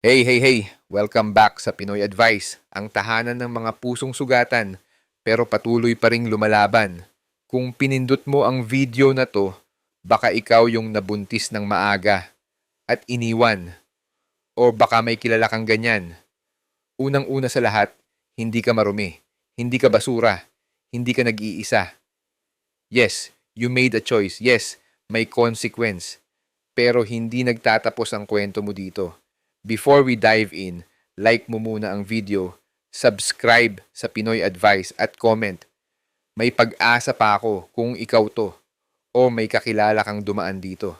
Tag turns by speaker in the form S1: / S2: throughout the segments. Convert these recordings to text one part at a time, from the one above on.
S1: Hey, hey, hey! Welcome back sa Pinoy Advice, ang tahanan ng mga pusong sugatan pero patuloy pa ring lumalaban. Kung pinindot mo ang video na to, baka ikaw yung nabuntis ng maaga at iniwan. O baka may kilala kang ganyan. Unang-una sa lahat, hindi ka marumi, hindi ka basura, hindi ka nag-iisa. Yes, you made a choice. Yes, may consequence. Pero hindi nagtatapos ang kwento mo dito. Before we dive in, like mo muna ang video, subscribe sa Pinoy Advice at comment. May pag-asa pa ako kung ikaw to o may kakilala kang dumaan dito.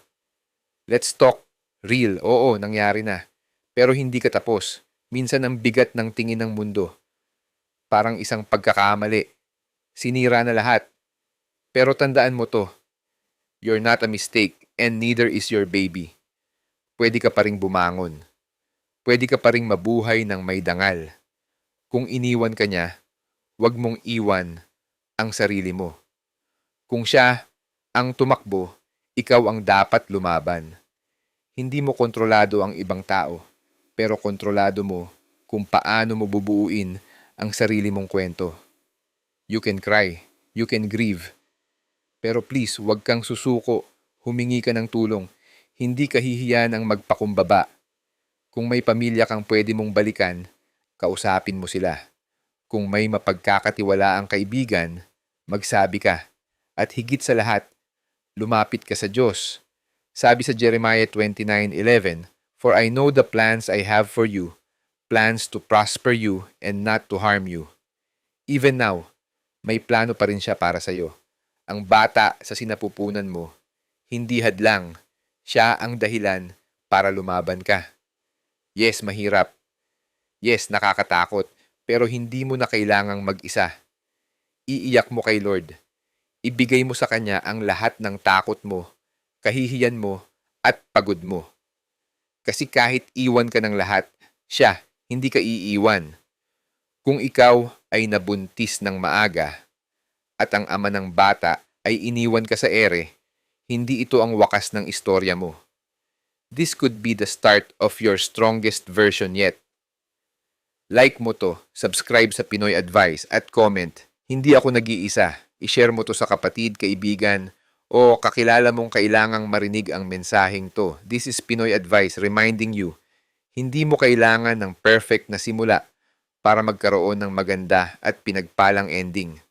S1: Let's talk real. Oo, nangyari na. Pero hindi ka tapos. Minsan ang bigat ng tingin ng mundo. Parang isang pagkakamali. Sinira na lahat. Pero tandaan mo to. You're not a mistake and neither is your baby. Pwede ka pa ring bumangon pwede ka pa ring mabuhay ng may dangal. Kung iniwan ka niya, huwag mong iwan ang sarili mo. Kung siya ang tumakbo, ikaw ang dapat lumaban. Hindi mo kontrolado ang ibang tao, pero kontrolado mo kung paano mo bubuuin ang sarili mong kwento. You can cry, you can grieve, pero please huwag kang susuko, humingi ka ng tulong. Hindi ka hihiyan ang magpakumbaba kung may pamilya kang pwede mong balikan, kausapin mo sila. Kung may mapagkakatiwala ang kaibigan, magsabi ka. At higit sa lahat, lumapit ka sa Diyos. Sabi sa Jeremiah 29.11, For I know the plans I have for you, plans to prosper you and not to harm you. Even now, may plano pa rin siya para sa iyo. Ang bata sa sinapupunan mo, hindi hadlang, siya ang dahilan para lumaban ka. Yes, mahirap. Yes, nakakatakot. Pero hindi mo na kailangang mag-isa. Iiyak mo kay Lord. Ibigay mo sa Kanya ang lahat ng takot mo, kahihiyan mo, at pagod mo. Kasi kahit iwan ka ng lahat, siya, hindi ka iiwan. Kung ikaw ay nabuntis ng maaga, at ang ama ng bata ay iniwan ka sa ere, hindi ito ang wakas ng istorya mo this could be the start of your strongest version yet. Like mo to, subscribe sa Pinoy Advice at comment. Hindi ako nag-iisa. I-share mo to sa kapatid, kaibigan, o kakilala mong kailangang marinig ang mensaheng to. This is Pinoy Advice reminding you, hindi mo kailangan ng perfect na simula para magkaroon ng maganda at pinagpalang ending.